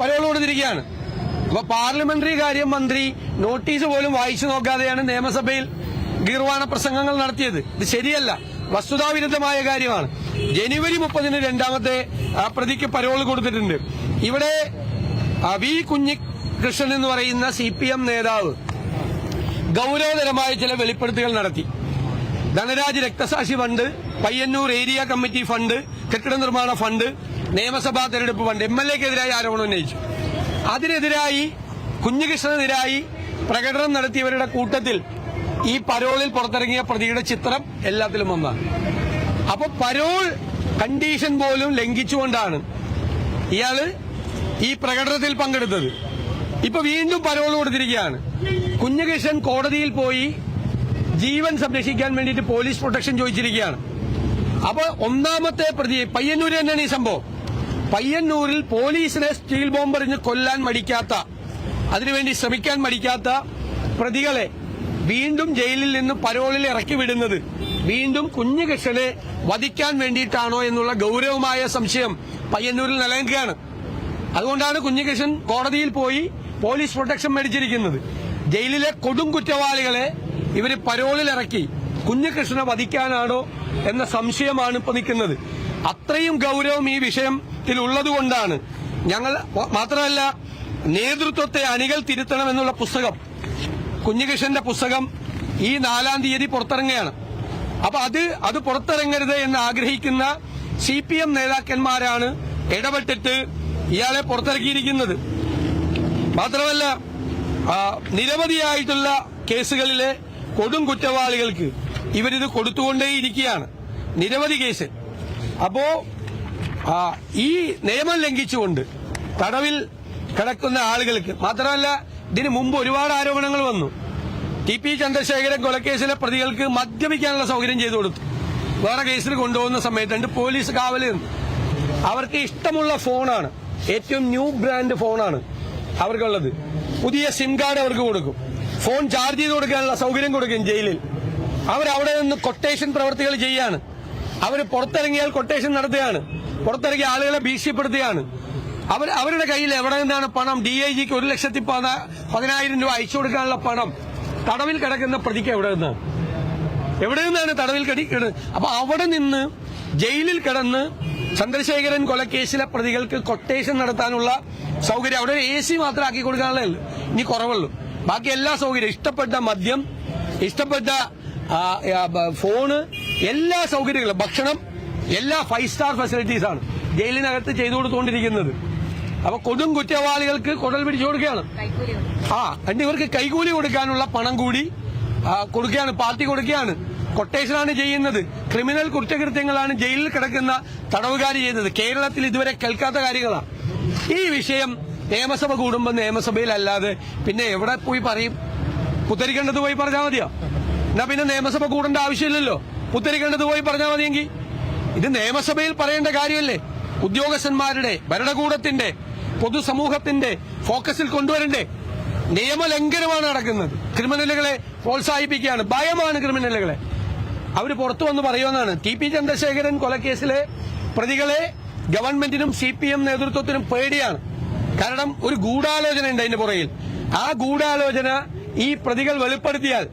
Parole കൊടുത്തിരിക്കുകയാണ് അപ്പൊ parliamentary കാര്യം മന്ത്രി നോട്ടീസ് പോലും വായിച്ചു നോക്കാതെയാണ് നിയമസഭയിൽ ഗീർവാണ പ്രസംഗങ്ങൾ നടത്തിയത്. ഇത് ശരിയല്ല. വസ്തുതാവിരുദ്ധമായ കാര്യമാണ്. ജനുവരി മുപ്പതിന് രണ്ടാമത്തെ പ്രതിക്ക് പരോൾ കൊടുത്തിട്ടുണ്ട്. ഇവിടെ വി. കുഞ്ഞികൃഷ്ണൻ എന്ന് പറയുന്ന സി പി എം നേതാവ് ഗൌരവതരമായ ചില വെളിപ്പെടുത്തുകൾ നടത്തി. ധനരാജ് രക്തസാക്ഷി fund Payyannur area committee fund കെട്ടിട നിർമ്മാണ ഫണ്ട് നിയമസഭാ തെരഞ്ഞെടുപ്പ് ഫണ്ട് എം എൽ എക്കെതിരായി ആരോപണം ഉന്നയിച്ചു. അതിനെതിരായി കുഞ്ഞുകൃഷ്ണനെതിരായി പ്രകടനം നടത്തിയവരുടെ കൂട്ടത്തിൽ ഈ പരോളിൽ പുറത്തിറങ്ങിയ പ്രതിയുടെ ചിത്രം എല്ലാത്തിലും ഒന്നാണ്. അപ്പൊ പരോൾ കണ്ടീഷൻ പോലും ലംഘിച്ചുകൊണ്ടാണ് ഇയാൾ ഈ പ്രകടനത്തിൽ പങ്കെടുത്തത്. ഇപ്പൊ വീണ്ടും പരോൾ കൊടുത്തിരിക്കുകയാണ്. കുഞ്ഞകൃഷ്ണൻ കോടതിയിൽ പോയി ജീവൻ സംരക്ഷിക്കാൻ വേണ്ടിയിട്ട് പോലീസ് പ്രൊട്ടക്ഷൻ ചോദിച്ചിരിക്കുകയാണ്. അപ്പൊ ഒന്നാമത്തെ പ്രതി പയ്യന്നൂര് തന്നെയാണ് ഈ സംഭവം. പയ്യന്നൂരിൽ പോലീസിനെ സ്റ്റീൽ ബോംബെറിഞ്ഞ് കൊല്ലാൻ മടിക്കാത്ത അതിനുവേണ്ടി ശ്രമിക്കാൻ മടിക്കാത്ത പ്രതികളെ വീണ്ടും ജയിലിൽ നിന്ന് പരോളിൽ ഇറക്കി വിടുന്നത് വീണ്ടും കുഞ്ഞുകൃഷ്ണനെ വധിക്കാൻ വേണ്ടിയിട്ടാണോ എന്നുള്ള ഗൗരവമായ സംശയം പയ്യന്നൂരിൽ നിലനിൽക്കുകയാണ്. അതുകൊണ്ടാണ് കുഞ്ഞുകൃഷ്ണൻ കോടതിയിൽ പോയി പോലീസ് പ്രൊട്ടക്ഷൻ മേടിച്ചിരിക്കുന്നത്. ജയിലിലെ കൊടും കുറ്റവാളികളെ ഇവർ പരോളിൽ ഇറക്കി കുഞ്ഞികൃഷ്ണനെ വധിക്കാനാണോ എന്ന സംശയമാണ് ഇപ്പൊ നിൽക്കുന്നത്. അത്രയും ഗൗരവം ഈ വിഷയത്തിൽ ഉള്ളതുകൊണ്ടാണ് ഞങ്ങൾ മാത്രമല്ല നേതൃത്വത്തെ അണികൾ തിരുത്തണം എന്നുള്ള പുസ്തകം കുഞ്ഞികൃഷ്ണന്റെ പുസ്തകം ഈ നാലാം തീയതി പുറത്തിറങ്ങുകയാണ്. അപ്പൊ അത് അത് പുറത്തിറങ്ങരുത് എന്ന് ആഗ്രഹിക്കുന്ന സി പി എം നേതാക്കന്മാരാണ് ഇടപെട്ടിട്ട് ഇയാളെ പുറത്തിറക്കിയിരിക്കുന്നത്. മാത്രമല്ല നിരവധിയായിട്ടുള്ള കേസുകളിലെ കൊടും കുറ്റവാളികൾക്ക് ഇവരിത് കൊടുത്തുകൊണ്ടേയിരിക്കുകയാണ്. നിരവധി കേസ്. അപ്പോ ഈ നിയമം ലംഘിച്ചുകൊണ്ട് തടവിൽ കിടക്കുന്ന ആളുകൾക്ക് മാത്രമല്ല ഇതിനു മുമ്പ് ഒരുപാട് ആരോപണങ്ങൾ വന്നു. ടി പി ചന്ദ്രശേഖരൻ കൊലക്കേസിലെ പ്രതികൾക്ക് മദ്യപിക്കാനുള്ള സൗകര്യം ചെയ്തു കൊടുത്തു. വേറെ കേസിൽ കൊണ്ടുപോകുന്ന സമയത്തുണ്ട് പോലീസ് കാവലിരുന്നു. അവർക്ക് ഇഷ്ടമുള്ള ഫോണാണ്. ഏറ്റവും ന്യൂ ബ്രാൻഡ് ഫോണാണ് അവർക്കുള്ളത്. പുതിയ സിം കാർഡ് അവർക്ക് കൊടുക്കും. ഫോൺ ചാർജ് ചെയ്ത് കൊടുക്കാനുള്ള സൗകര്യം കൊടുക്കും ജയിലിൽ. അവരവിടെ നിന്ന് കൊട്ടേഷൻ പ്രവർത്തികൾ ചെയ്യാണ്. അവർ പുറത്തിറങ്ങിയാൽ കൊട്ടേഷൻ നടത്തുകയാണ്. പുറത്തിറങ്ങിയ ആളുകളെ ഭീഷണിപ്പെടുത്തുകയാണ്. അവർ അവരുടെ കയ്യിൽ എവിടെ നിന്നാണ് പണം? ഡി ഐ ജിക്ക് ഒരു ലക്ഷത്തി പത- പതിനായിരം രൂപ അയച്ചു കൊടുക്കാനുള്ള പണം. തടവിൽ കിടക്കുന്ന പ്രതിക്ക് എവിടെ നിന്നാണ് എവിടെ നിന്നാണ് തടവിൽ കിടക്കുന്നത് അപ്പൊ അവിടെ നിന്ന് ജയിലിൽ കിടന്ന് ചന്ദ്രശേഖരൻ കൊലക്കേസിലെ പ്രതികൾക്ക് കൊട്ടേഷൻ നടത്താനുള്ള സൗകര്യം അവിടെ എ സി മാത്രം ആക്കി കൊടുക്കാനുള്ള ഇനി കുറവുള്ളൂ. ബാക്കി എല്ലാ സൗകര്യം ഇഷ്ടപ്പെട്ട മദ്യം ഇഷ്ടപ്പെട്ട ഫോണ് എല്ലാ സൗകര്യങ്ങളും. ഭക്ഷണം എല്ലാ ഫൈവ് സ്റ്റാർ ഫെസിലിറ്റീസ് ആണ്. ജയിലിനകത്ത് ചെയ്തു കൊടുത്തുകൊണ്ടിരിക്കുന്നത്. അപ്പൊ കൊടും കുറ്റവാളികൾക്ക് കുടൽ പിടിച്ചു കൊടുക്കുകയാണ്. ആ എന്നിട്ട് ഇവർക്ക് കൈകൂലി കൊടുക്കാനുള്ള പണം കൂടി കൊടുക്കുകയാണ് പാർട്ടി കൊടുക്കുകയാണ്. കൊട്ടേഷനാണ് ചെയ്യുന്നത്. ക്രിമിനൽ കുറ്റകൃത്യങ്ങളാണ് ജയിലിൽ കിടക്കുന്ന തടവുകാർ ചെയ്യുന്നത്. കേരളത്തിൽ ഇതുവരെ കേൾക്കാത്ത കാര്യങ്ങളാണ്. ഈ വിഷയം നിയമസഭ കൂടുമ്പോൾ നിയമസഭയിലല്ലാതെ പിന്നെ എവിടെ പോയി പറയും? പുത്തരിക്കേണ്ടത് പോയി പറഞ്ഞാൽ മതിയോ? എന്നാ പിന്നെ നിയമസഭ കൂടേണ്ട ആവശ്യമില്ലല്ലോ. പുത്തരിക്കേണ്ടത് പോയി പറഞ്ഞാൽ മതിയെങ്കിൽ. ഇത് നിയമസഭയിൽ പറയേണ്ട കാര്യമല്ലേ? ഉദ്യോഗസ്ഥന്മാരുടെ ഭരണകൂടത്തിന്റെ പൊതുസമൂഹത്തിന്റെ ഫോക്കസിൽ കൊണ്ടുവരണ്ടേ? നിയമലംഘനമാണ് നടക്കുന്നത്. ക്രിമിനലുകളെ പ്രോത്സാഹിപ്പിക്കുകയാണ്. ഭയമാണ് ക്രിമിനലുകളെ. അവർ പുറത്തു വന്ന് പറയുമെന്നാണ്. ടി പി ചന്ദ്രശേഖരൻ കൊലക്കേസിലെ പ്രതികളെ ഗവൺമെന്റിനും സി പി എം നേതൃത്വത്തിനും പേടിയാണ്. കാരണം ഒരു ഗൂഢാലോചന ഉണ്ട് അതിന്റെ പുറകിൽ. ആ ഗൂഢാലോചന ഈ പ്രതികൾ വെളിപ്പെടുത്തിയാൽ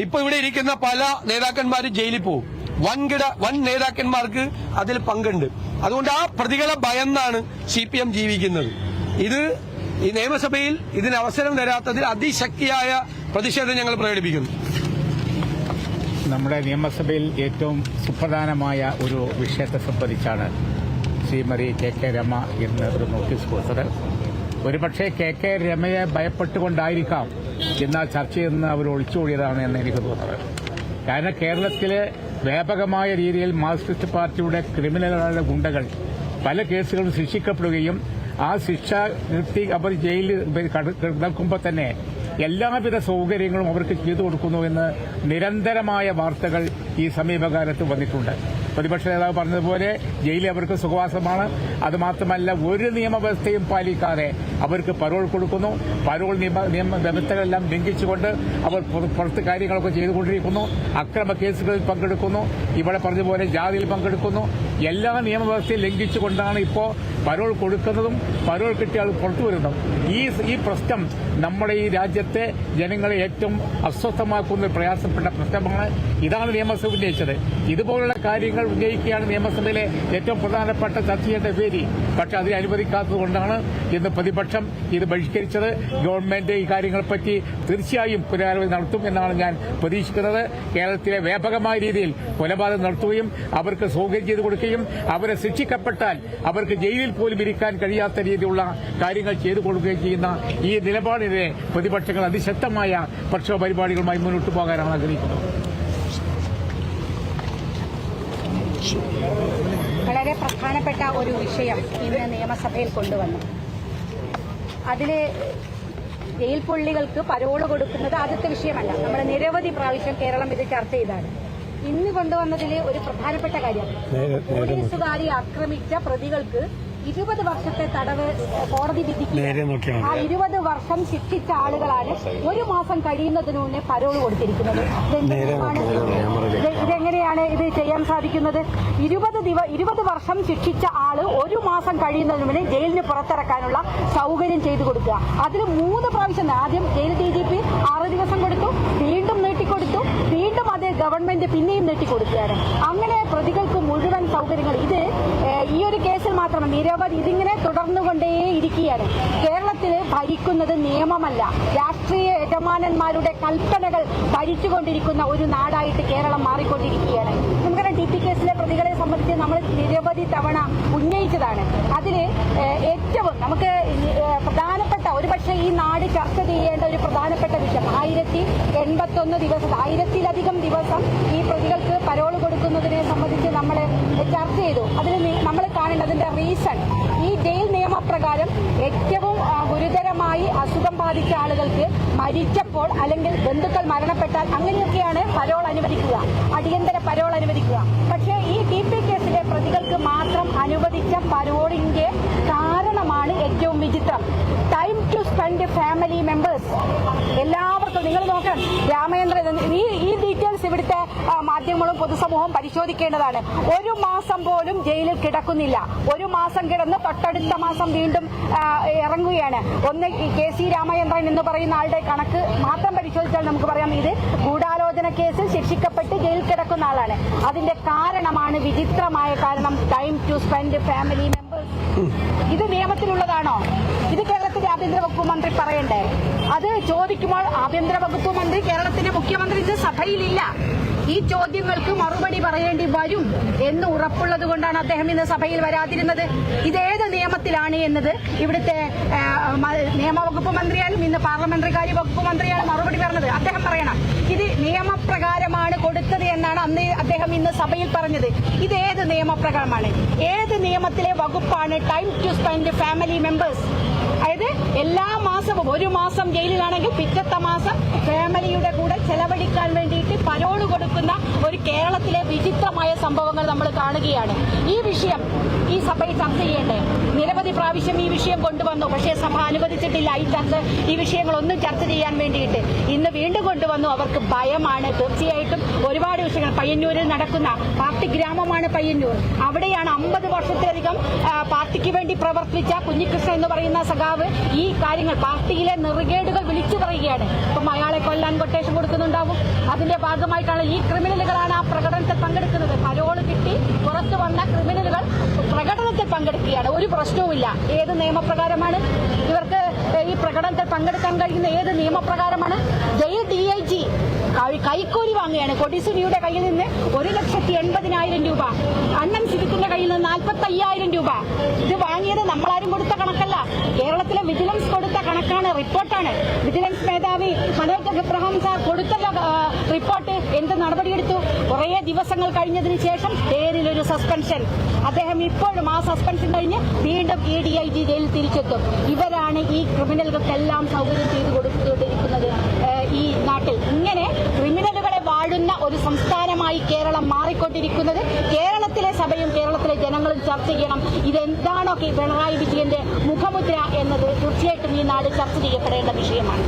ഇപ്പൊ ഇവിടെ ഇരിക്കുന്ന പല നേതാക്കന്മാരും ജയിലിൽ പോകും വൻകിട വൻ നേതാക്കന്മാർക്ക് അതിൽ പങ്കുണ്ട്. അതുകൊണ്ട് ആ പ്രതികളെ ഭയന്നാണ് സി പി എം ജീവിക്കുന്നത്. ഇത് ഈ നിയമസഭയിൽ ഇതിന് അവസരം തരാത്തതിൽ അതിശക്തിയായ പ്രതിഷേധം ഞങ്ങൾ പ്രകടിപ്പിക്കുന്നു. നമ്മുടെ നിയമസഭയിൽ ഏറ്റവും സുപ്രധാനമായ ഒരു വിഷയത്തെ സംബന്ധിച്ചാണ് ശ്രീമതി കെ കെ രമ ഇന്ന് ഒരു നോട്ടീസ് കൊടുത്തത്. ഒരുപക്ഷെ കെ കെ രമയെ ഭയപ്പെട്ടുകൊണ്ടായിരിക്കാം എന്നാൽ ചർച്ചയിൽ നിന്ന് അവർ ഒളിച്ചോടിയതാണ് എന്ന് എനിക്ക് തോന്നുന്നത്. കാരണം കേരളത്തിലെ വ്യാപകമായ രീതിയിൽ മാർക്സിസ്റ്റ് പാർട്ടിയുടെ ക്രിമിനലുകളുടെ ഗുണ്ടകൾ പല കേസുകളും ശിക്ഷിക്കപ്പെടുകയും ആ ശിക്ഷ നിർത്തി അവർ ജയിലിൽ കിടക്കുമ്പോൾ തന്നെ എല്ലാവിധ സൗകര്യങ്ങളും അവർക്ക് ചെയ്തു കൊടുക്കുന്നു എന്ന് നിരന്തരമായ വാർത്തകൾ ഈ സമീപകാലത്ത് വന്നിട്ടുണ്ട്. പ്രതിപക്ഷ നേതാവ് പറഞ്ഞതുപോലെ ജയിലിൽ അവർക്ക് സുഖവാസമാണ്. അതുമാത്രമല്ല ഒരു നിയമവ്യവസ്ഥയും പാലിക്കാതെ അവർക്ക് പരോൾ കൊടുക്കുന്നു. പരോൾ നിയമ വ്യവസ്ഥകളെല്ലാം ലംഘിച്ചുകൊണ്ട് അവർ പുറ- പുറത്ത് കാര്യങ്ങളൊക്കെ ചെയ്തുകൊണ്ടിരിക്കുന്നു. അക്രമ കേസുകളിൽ പങ്കെടുക്കുന്നു. ഇവിടെ പറഞ്ഞതുപോലെ ജാതിയിൽ പങ്കെടുക്കുന്നു. എല്ലാ നിയമവ്യവസ്ഥയും ലംഘിച്ചുകൊണ്ടാണ് ഇപ്പോൾ പരോൾ കൊടുക്കുന്നതും പരോൾ കിട്ടിയ ആൾ പുറത്തു വരുന്നതും. ഈ ഈ പ്രശ്നം നമ്മുടെ ഈ രാജ്യത്തെ ജനങ്ങളെ ഏറ്റവും അസ്വസ്ഥമാക്കുന്ന പ്രയാസപ്പെട്ട പ്രശ്നമാണ് ഇതാണ് നിയമസഭ ഉന്നയിച്ചത്. ഇതുപോലുള്ള കാര്യങ്ങൾ ഉന്നയിക്കുകയാണ് നിയമസഭയിലെ ഏറ്റവും പ്രധാനപ്പെട്ട ചർച്ച ചെയ്യേണ്ട പേരി പക്ഷെ അതിനെ അനുവദിക്കാത്തത് കൊണ്ടാണ് ഇന്ന് പ്രതിപക്ഷം ഇത് ബഹിഷ്കരിച്ചത്. ഗവൺമെന്റ് ഈ കാര്യങ്ങളെപ്പറ്റി തീർച്ചയായും പുനരാലോചന നടത്തും എന്നാണ് ഞാൻ പ്രതീക്ഷിക്കുന്നത്. കേരളത്തിലെ വ്യാപകമായ രീതിയിൽ കൊലപാതകം നടത്തുകയും അവർക്ക് സൗകര്യം ചെയ്തു കൊടുക്കുകയും അവരെ ശിക്ഷിക്കപ്പെട്ടാൽ അവർക്ക് ജയിലിൽ പോലും ഇരിക്കാൻ കഴിയാത്ത രീതിയിലുള്ള കാര്യങ്ങൾ ചെയ്തു കൊടുക്കുകയും ചെയ്യുന്ന ഈ നിലപാടിനെ പ്രതിപക്ഷങ്ങൾ അതിശക്തമായ പ്രക്ഷോഭ പരിപാടികളുമായി മുന്നോട്ട് പോകാനാണ് ആഗ്രഹിക്കുന്നത്. വളരെ പ്രധാനപ്പെട്ട ഒരു വിഷയം ഇന്ന് നിയമസഭയിൽ കൊണ്ടുവന്നു. അതിൽ ജയിൽ പുള്ളികൾക്ക് പരോൾ കൊടുക്കുന്നത് ആദ്യത്തെ വിഷയമല്ല. നമ്മൾ നിരവധി പ്രാവശ്യം കേരളം ഇത് ചർച്ച ചെയ്താണ്. ഇന്ന് കൊണ്ടുവന്നതിലെ ഒരു പ്രധാനപ്പെട്ട കാര്യമാണ് പോലീസുകാരെ ആക്രമിച്ച പ്രതികൾക്ക് ഇരുപത് വർഷത്തെ തടവ് കോടതി വിധിക്കുക ആ ഇരുപത് വർഷം ശിക്ഷിച്ച ആളുകളാണ് ഒരു മാസം കഴിയുന്നതിന് മുന്നേ പരോൾ കൊടുത്തിരിക്കുന്നത്. ഇതെങ്ങനെയാണ് ഇത് ചെയ്യാൻ സാധിക്കുന്നത്? ഇരുപത് ദിവ ഇരുപത് വർഷം ശിക്ഷിച്ച ആൾ ഒരു മാസം കഴിയുന്നതിന് മുന്നേ ജയിലിന് പുറത്തിറക്കാനുള്ള സൗകര്യം ചെയ്തു കൊടുക്കുക. അതിന് മൂന്ന് പ്രാവശ്യം ആദ്യം ജയിൽ ഡി ജി പി ആറ് ദിവസം കൊടുത്തു. വീണ്ടും ഗവൺമെന്റ് പിന്നെയും നീട്ടിക്കൊടുക്കുകയാണ്. അങ്ങനെ പ്രതികൾക്ക് മുഴുവൻ സൗകര്യങ്ങൾ. ഇത് ഈ ഒരു കേസിൽ മാത്രം നിരവധി ഇതിങ്ങനെ തുടർന്നുകൊണ്ടേ ഇരിക്കുകയാണ് കേരളത്തിൽ ഭരിക്കുന്നത് നിയമമല്ല. രാഷ്ട്രീയ യജമാനന്മാരുടെ കൽപ്പനകൾ ഭരിച്ചുകൊണ്ടിരിക്കുന്ന ഒരു നാടായിട്ട് കേരളം മാറിക്കൊണ്ടിരിക്കുകയാണ്. നമുക്കറിയാം ടി പി കേസിലെ പ്രതികളെ സംബന്ധിച്ച് നമ്മൾ നിരവധി തവണ ഉന്നയിച്ചതാണ്. അതിൽ ഏറ്റവും നമുക്ക് ഒരുപക്ഷെ ഈ ചർച്ച ചെയ്യേണ്ട ഒരു പ്രധാനപ്പെട്ട വിഷയം. ആയിരത്തി എൺപത്തൊന്ന് ദിവസം ആയിരത്തിലധികം ദിവസം ഈ പ്രതികൾക്ക് പരോൾ കൊടുക്കുന്നതിനെ സംബന്ധിച്ച് നമ്മൾ ചർച്ച ചെയ്തു. അതിന് നമ്മൾ കാണേണ്ടതിന്റെ റീസൺ ഈ ജയിൽ നിയമപ്രകാരം ഏറ്റവും ഗുരുതരമായി അസുഖം ബാധിച്ച ആളുകൾക്ക് മരിച്ചപ്പോൾ അല്ലെങ്കിൽ ബന്ധുക്കൾ മരണപ്പെട്ടാൽ അങ്ങനെയൊക്കെയാണ് പരോൾ അനുവദിക്കുക. അടിയന്തര പരോൾ അനുവദിക്കുക. പക്ഷേ ഈ ടി പി കേസിലെ പ്രതികൾക്ക് മാത്രം അനുവദിച്ച പരോളിന്റെ കാരണമാണ് ഏറ്റവും വിചിത്രം. Time to spend family members എല്ലാവർക്കും നിങ്ങൾ നോക്കണം രാമചന്ദ്രൻ ഈ ഈ ഡീറ്റെയിൽസ് ഇവിടുത്തെ മാധ്യമങ്ങളും പൊതുസമൂഹവും പരിശോധിക്കേണ്ടതാണ്. ഒരു മാസം പോലും ജയിലിൽ കിടക്കുന്നില്ല. ഒരു മാസം കിടന്ന് തൊട്ടടുത്ത മാസം വീണ്ടും ഇറങ്ങുകയാണ്. ഒന്ന് കെ സി രാമചന്ദ്രൻ എന്ന് പറയുന്ന ആളുടെ കണക്ക് മാത്രം പരിശോധിച്ചാൽ നമുക്ക് പറയാം ഇത് ഗൂഢാലോചന കേസിൽ ശിക്ഷിക്കപ്പെട്ട് ജയിലിൽ കിടക്കുന്ന ആളാണ്. അതിന്റെ കാരണമാണ് വിചിത്രമായ കാരണം ടൈം ടു സ്പെൻഡ് ഫാമിലി ഇത് നിയമത്തിലുള്ളതാണോ? ഇത് കേരളത്തിന്റെ ആഭ്യന്തര വകുപ്പ് മന്ത്രി പറയണ്ടേ? അത് ചോദിക്കുമ്പോൾ ആഭ്യന്തര വകുപ്പ് മന്ത്രി കേരളത്തിന്റെ മുഖ്യമന്ത്രി ഇത് സഭയിലില്ല. ഈ ചോദ്യങ്ങൾക്ക് മറുപടി പറയേണ്ടി വരും എന്ന് ഉറപ്പുള്ളത് കൊണ്ടാണ് അദ്ദേഹം ഇന്ന് സഭയിൽ വരാതിരുന്നത്. ഇതേത് നിയമത്തിലാണ് എന്നത് ഇവിടുത്തെ നിയമവകുപ്പ് മന്ത്രിയാലും ഇന്ന് പാർലമെന്ററി കാര്യ വകുപ്പ് മന്ത്രിയാലും മറുപടി പറഞ്ഞത് അദ്ദേഹം പറയണം. ഇത് നിയമപ്രകാരമാണ് കൊടുത്തത് എന്നാണ് അന്ന് അദ്ദേഹം ഇന്ന് സഭയിൽ പറഞ്ഞത്. ഇത് ഏത് നിയമപ്രകാരമാണ്? ഏത് നിയമത്തിലെ വകുപ്പാണ് time to spend family members? അതായത് എല്ലാ മാസവും ഒരു മാസം ജയിലിലാണെങ്കിൽ പിറ്റത്തെ മാസം ഫാമിലിയുടെ കൂടെ ചെലവഴിക്കാൻ വേണ്ടിയിട്ട് പരോൾ കൊടുക്കുന്ന ഒരു കേരളത്തിലെ വിചിത്രമായ സംഭവങ്ങൾ നമ്മൾ കാണുകയാണ്. ഈ വിഷയം ഈ സഭയിൽ ചർച്ച ചെയ്യേണ്ടേ? നിരവധി പ്രാവശ്യം ഈ വിഷയം കൊണ്ടുവന്നു. പക്ഷേ സഭ അനുവദിച്ചിട്ടില്ല. ഈ ചർച്ച ഈ വിഷയങ്ങളൊന്നും ചർച്ച ചെയ്യാൻ വേണ്ടിയിട്ട്. ഇന്ന് വീണ്ടും കൊണ്ടുവന്നു. അവർക്ക് ഭയമാണ്. തീർച്ചയായിട്ടും ഒരുപാട് വിഷയങ്ങൾ. പയ്യന്നൂരിൽ നടക്കുന്ന പാർട്ടി ഗ്രാമമാണ് പയ്യന്നൂർ. അവിടെയാണ് അമ്പത് വർഷത്തിലധികം പാർട്ടിക്ക് വേണ്ടി പ്രവർത്തിച്ച കുഞ്ഞികൃഷ്ണൻ എന്ന് പറയുന്ന സഖാവ് ഈ കാര്യങ്ങൾ പാർട്ടിയിലെ നെറുകേടുകൾ വിളിച്ചു പറയുകയാണ്. ഇപ്പം അയാളെ കൊല്ലാൻ കൊട്ടേഷൻ കൊടുക്കുന്നുണ്ടാവും അതിന്റെ ഭാഗമായിട്ടാണ് ഈ ക്രിമിനലുകളാണ് ആ പ്രകടനത്തിൽ പങ്കെടുക്കുന്നത്. പരോൾ കിട്ടി പുറത്തു വന്ന ക്രിമിനലുകൾ പ്രകടനത്തിൽ പങ്കെടുക്കുകയാണ്. ഒരു പ്രശ്നവുമില്ല. ഏത് നിയമപ്രകാരമാണ്? ഇവർക്ക് ഈ പ്രകടനത്തിൽ പങ്കെടുക്കാൻ കഴിയുന്ന ഏത് നിയമപ്രകാരമാണ്? ജയിൽ ഡി ഐ കൈക്കൂലി വാങ്ങുകയാണ്. കൊടിസുനിയുടെ കയ്യിൽ നിന്ന് ഒരു ലക്ഷത്തി എൺപതിനായിരം രൂപ. അണ്ണൻ സിദ്ദിഖിന്റെ കയ്യിൽ നിന്ന് നാൽപ്പത്തി അയ്യായിരം രൂപ. ഇത് വാങ്ങിയത് നമ്മളാരും കൊടുത്ത കണക്കല്ല. കേരളത്തിലെ വിജിലൻസ് കൊടുത്ത കണക്കാണ് റിപ്പോർട്ടാണ്. വിജിലൻസ് മേധാവി മനോജ് എബ്രഹാം സാർ കൊടുത്ത റിപ്പോർട്ട്. എന്ത് നടപടിയെടുത്തു? കുറേ ദിവസങ്ങൾ കഴിഞ്ഞതിന് ശേഷം പേരിലൊരു സസ്പെൻഷൻ. അദ്ദേഹം ഇപ്പോഴും ആ സസ്പെൻഷൻ കഴിഞ്ഞ് വീണ്ടും ഇ ഡി ഐ ജി ജയിലിൽ തിരിച്ചെത്തും. ഇവരാണ് ഈ ക്രിമിനലുകൾക്കെല്ലാം സൗകര്യം ചെയ്തു കൊടുത്തുകൊണ്ടിരിക്കുന്നത് സംസ്ഥാനമായി കേരളം മാറിക്കൊണ്ടിരിക്കുന്നത്. കേരളത്തിലെ സഭയും കേരളത്തിലെ ജനങ്ങളും ചർച്ച ചെയ്യണം. ഇതെന്താണോ പിണറായി വിജയന്റെ മുഖമുദ്ര എന്നത് തീർച്ചയായിട്ടും ഈ നാട് ചർച്ച ചെയ്യപ്പെടേണ്ട വിഷയമാണ്.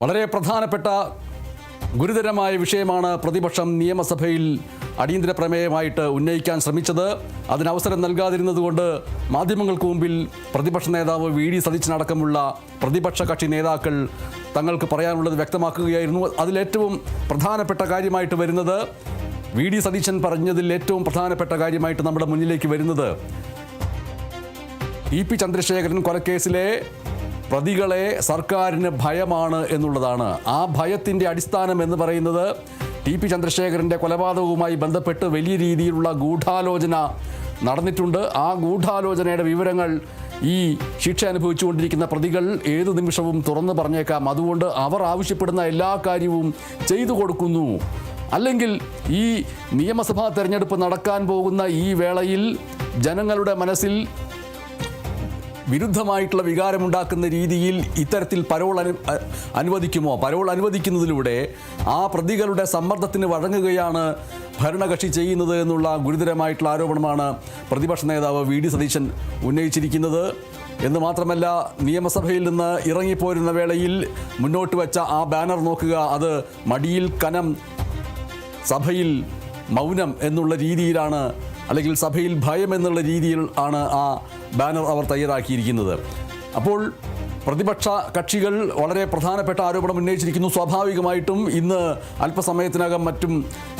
വളരെ പ്രധാനപ്പെട്ട ഗുരുതരമായ വിഷയമാണ് പ്രതിപക്ഷം നിയമസഭയിൽ അടിയന്തര പ്രമേയമായിട്ട് ഉന്നയിക്കാൻ ശ്രമിച്ചത്. അതിന് അവസരം നൽകാതിരുന്നതുകൊണ്ട് മാധ്യമങ്ങൾക്ക് മുമ്പിൽ പ്രതിപക്ഷ നേതാവ് വി ഡി സതീശനടക്കമുള്ള പ്രതിപക്ഷ കക്ഷി നേതാക്കൾ തങ്ങൾക്ക് പറയാനുള്ളത് വ്യക്തമാക്കുകയായിരുന്നു. അതിലേറ്റവും പ്രധാനപ്പെട്ട കാര്യമായിട്ട് വരുന്നത് വി ഡി സതീശൻ പറഞ്ഞതിൽ ഏറ്റവും പ്രധാനപ്പെട്ട കാര്യമായിട്ട് നമ്മുടെ മുന്നിലേക്ക് വരുന്നത്. ഇ പി ചന്ദ്രശേഖരൻ കൊലക്കേസിലെ പ്രതികളെ സർക്കാരിന് ഭയമാണ് എന്നുള്ളതാണ്. ആ ഭയത്തിന്റെ അടിസ്ഥാനം എന്ന് പറയുന്നത് ടി പി ചന്ദ്രശേഖരന്റെ കൊലപാതകവുമായി ബന്ധപ്പെട്ട് വലിയ രീതിയിലുള്ള ഗൂഢാലോചന നടന്നിട്ടുണ്ട്. ആ ഗൂഢാലോചനയുടെ വിവരങ്ങൾ ഈ ശിക്ഷ അനുഭവിച്ചുകൊണ്ടിരിക്കുന്ന പ്രതികൾ ഏതു നിമിഷവും തുറന്നു പറഞ്ഞേക്കാം. അതുകൊണ്ട് അവർ ആവശ്യപ്പെടുന്ന എല്ലാ കാര്യവും ചെയ്തു കൊടുക്കുന്നു. അല്ലെങ്കിൽ ഈ നിയമസഭാ തെരഞ്ഞെടുപ്പ് നടക്കാൻ പോകുന്ന ഈ വേളയിൽ ജനങ്ങളുടെ മനസ്സിൽ വിരുദ്ധമായിട്ടുള്ള വികാരമുണ്ടാക്കുന്ന രീതിയിൽ ഇത്തരത്തിൽ പരോൾ അനു അനുവദിക്കുമോ? പരോൾ അനുവദിക്കുന്നതിലൂടെ ആ പ്രതികളുടെ സമ്മർദ്ദത്തിന് വഴങ്ങുകയാണ് ഭരണകക്ഷി ചെയ്യുന്നത് എന്നുള്ള ഗുരുതരമായിട്ടുള്ള ആരോപണമാണ് പ്രതിപക്ഷ നേതാവ് വി ഡി സതീശൻ ഉന്നയിച്ചിരിക്കുന്നത്. എന്ന് മാത്രമല്ല നിയമസഭയിൽ നിന്ന് ഇറങ്ങിപ്പോരുന്ന വേളയിൽ മുന്നോട്ട് വെച്ച ആ ബാനർ നോക്കുക അത് മടിയിൽ കനം സഭയിൽ മൗനം എന്നുള്ള രീതിയിലാണ് അല്ലെങ്കിൽ സഭയിൽ ഭയം എന്നുള്ള രീതിയിൽ ആണ് ആ ബാനർ അവർ തയ്യാറാക്കിയിരിക്കുന്നത്. അപ്പോൾ പ്രതിപക്ഷ കക്ഷികൾ വളരെ പ്രധാനപ്പെട്ട ആരോപണം ഉന്നയിച്ചിരിക്കുന്നു. സ്വാഭാവികമായിട്ടും ഇന്ന് അല്പസമയത്തിനകം മറ്റും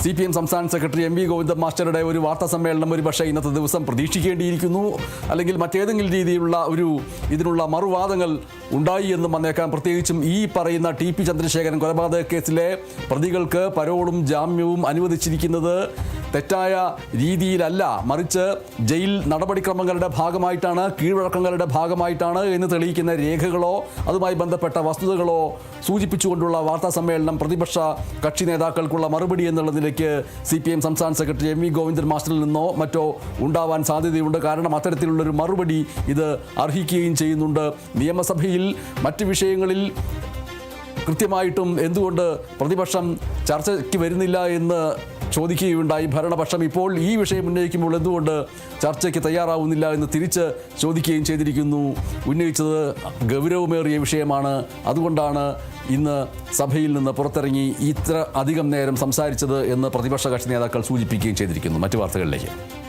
സി പി എം സംസ്ഥാന സെക്രട്ടറി എം വി ഗോവിന്ദൻ മാസ്റ്ററുടെ ഒരു വാർത്താ സമ്മേളനം ഒരു പക്ഷേ ഇന്നത്തെ ദിവസം പ്രതീക്ഷിക്കേണ്ടിയിരിക്കുന്നു. അല്ലെങ്കിൽ മറ്റേതെങ്കിലും രീതിയിലുള്ള ഒരു ഇതിനുള്ള മറുവാദങ്ങൾ ഉണ്ടായി എന്നും വന്നേക്കാം. പ്രത്യേകിച്ചും ഈ പറയുന്ന ടി പി ചന്ദ്രശേഖരൻ കൊലപാതക കേസിലെ പ്രതികൾക്ക് പരോളും ജാമ്യവും അനുവദിച്ചിരിക്കുന്നത് തെറ്റായ രീതിയിലല്ല. മറിച്ച് ജയിൽ നടപടിക്രമങ്ങളുടെ ഭാഗമായിട്ടാണ് കീഴ്വഴക്കങ്ങളുടെ ഭാഗമായിട്ടാണ് എന്ന് തെളിയിക്കുന്ന രേഖകളോ അതുമായി ബന്ധപ്പെട്ട വസ്തുതകളോ സൂചിപ്പിച്ചുകൊണ്ടുള്ള വാർത്താ സമ്മേളനം പ്രതിപക്ഷ കക്ഷി നേതാക്കൾക്കുള്ള മറുപടി എന്നുള്ള നിലയ്ക്ക് സി പി എം സംസ്ഥാന സെക്രട്ടറി എം വി ഗോവിന്ദൻ മാസ്റ്ററിൽ നിന്നോ മറ്റോ ഉണ്ടാവാൻ സാധ്യതയുണ്ട്. കാരണം അത്തരത്തിലുള്ളൊരു മറുപടി ഇത് അർഹിക്കുകയും ചെയ്യുന്നുണ്ട്. നിയമസഭയിൽ മറ്റ് വിഷയങ്ങളിൽ കൃത്യമായിട്ടും എന്തുകൊണ്ട് പ്രതിപക്ഷം ചർച്ചയ്ക്ക് വരുന്നില്ല എന്ന് ചോദിക്കുകയുണ്ടായി. ഭരണപക്ഷം ഇപ്പോൾ ഈ വിഷയം ഉന്നയിക്കുമ്പോൾ എന്തുകൊണ്ട് ചർച്ചയ്ക്ക് തയ്യാറാവുന്നില്ല എന്ന് തിരിച്ച് ചോദിക്കുകയും ചെയ്തിരിക്കുന്നു. ഉന്നയിച്ചത് ഗൗരവമേറിയ വിഷയമാണ്. അതുകൊണ്ടാണ് ഇന്ന് സഭയിൽ നിന്ന് പുറത്തിറങ്ങി ഇത്ര അധികം നേരം സംസാരിച്ചത് എന്ന് പ്രതിപക്ഷ കക്ഷി നേതാക്കൾ സൂചിപ്പിക്കുകയും ചെയ്തിരിക്കുന്നു. മറ്റു വാർത്തകളിലേക്ക്.